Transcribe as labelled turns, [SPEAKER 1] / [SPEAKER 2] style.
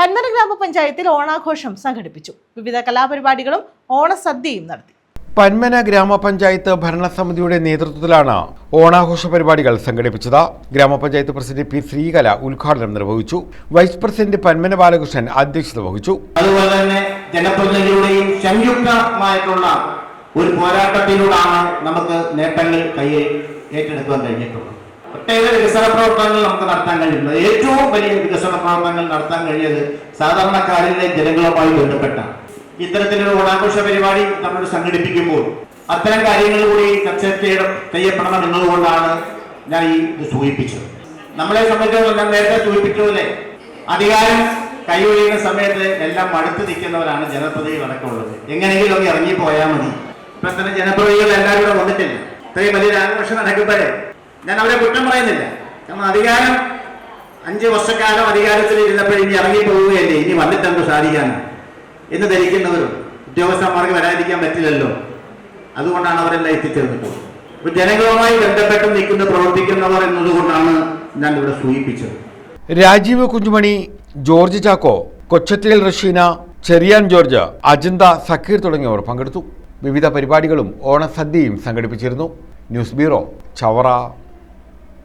[SPEAKER 1] പന്മന ഗ്രാമപഞ്ചായത്തിൽ ഓണാഘോഷം സംഘടിപ്പിച്ചു. വിവിധ കലാപരിപാടികളും ഓണസദ്യയും നടത്തി.
[SPEAKER 2] പന്മന ഗ്രാമപഞ്ചായത്ത് ഭരണസമിതിയുടെ നേതൃത്വത്തിലാണ് ഓണാഘോഷ പരിപാടികൾ സംഘടിപ്പിച്ചത്. ഗ്രാമപഞ്ചായത്ത് പ്രസിഡന്റ് പി ശ്രീകല ഉദ്ഘാടനം നിർവഹിച്ചു. വൈസ് പ്രസിഡന്റ് പന്മന ബാലകൃഷ്ണൻ അധ്യക്ഷത വഹിച്ചു.
[SPEAKER 3] അതുപോലെ തന്നെ ജനപ്രതിനിധികളുടെയും സംയുക്തമായിട്ടുള്ള ഒരു പോരാട്ടത്തിലൂടെയാണ് നമുക്ക് നേട്ടങ്ങൾ കൈ ഏറ്റെടുക്കാൻ കഴിഞ്ഞിട്ടുള്ളത്. ഒട്ടേറെ വികസന പ്രവർത്തനങ്ങൾ നമുക്ക് നടത്താൻ കഴിയുന്നത്. ഏറ്റവും വലിയ വികസന പ്രവർത്തനങ്ങൾ നടത്താൻ കഴിയത് സാധാരണക്കാരിലെ ജനങ്ങളുമായി ബന്ധപ്പെട്ട ഇത്തരത്തിലൊരു ഓണാഘോഷ പരിപാടി നമ്മൾ സംഘടിപ്പിക്കുമ്പോൾ അത്തരം കാര്യങ്ങൾ കൂടി ചർച്ച ചെയ്യ- ചെയ്യപ്പെടണം എന്നതുകൊണ്ടാണ് ഞാൻ ഈ ഇത് സൂചിപ്പിച്ചത്. നമ്മളെ സംബന്ധിച്ചിടത്തോളം നേരത്തെ സൂചിപ്പിച്ചതുപോലെ അധികാരം കൈവഴിയുന്ന സമയത്ത് എല്ലാം മടുത്തു നിൽക്കുന്നവരാണ് ജനപ്രതിനിധികൾ അടക്കമുള്ളത്. എങ്ങനെയെങ്കിലും ഒന്ന് ഇറങ്ങിപ്പോയാൽ മതി. ഇപ്പൊ തന്നെ ജനപ്രതിനിധികൾ എല്ലാവരും വന്നിട്ടില്ല. ഇത്രയും വലിയ ആഘോഷം നടക്കുമ്പോഴേ ഞാൻ അവരെ കുറ്റം പറയുന്നില്ല. കാരണം അധികാരം അഞ്ച് വർഷക്കാലം അധികാരത്തിൽ ഇരുന്നപ്പോൾ ഇനി ഇറങ്ങി പോവുകയല്ലേ? ഇനി വന്നിട്ട് എന്ത് സാധിക്കാനാണ് എന്ന് ധരിക്കുന്നവരും ഉദ്യോഗസ്ഥന്മാർക്ക് വരാതിരിക്കാൻ പറ്റില്ലല്ലോ. അതുകൊണ്ടാണ് അവരെല്ലാം എത്തിച്ചേർന്നിട്ടുള്ളത് അപ്പൊ ജനങ്ങളുമായി ബന്ധപ്പെട്ട് നിൽക്കുന്ന പ്രവർത്തിക്കുന്നവർ എന്നതുകൊണ്ടാണ് ഞാൻ ഇവിടെ സൂചിപ്പിച്ചത്.
[SPEAKER 2] രാജീവ് കുഞ്ഞുമണി ജോർജ് ചാക്കോ കൊച്ചത്തേൽ റഷീന ചെറിയാൻ ജോർജ് അജന്ത സക്കീർ തുടങ്ങിയവർ പങ്കെടുത്തു. വിവിധ പരിപാടികളും ഓണസദ്യയും സംഘടിപ്പിച്ചിരുന്നു. News bureau Chavara.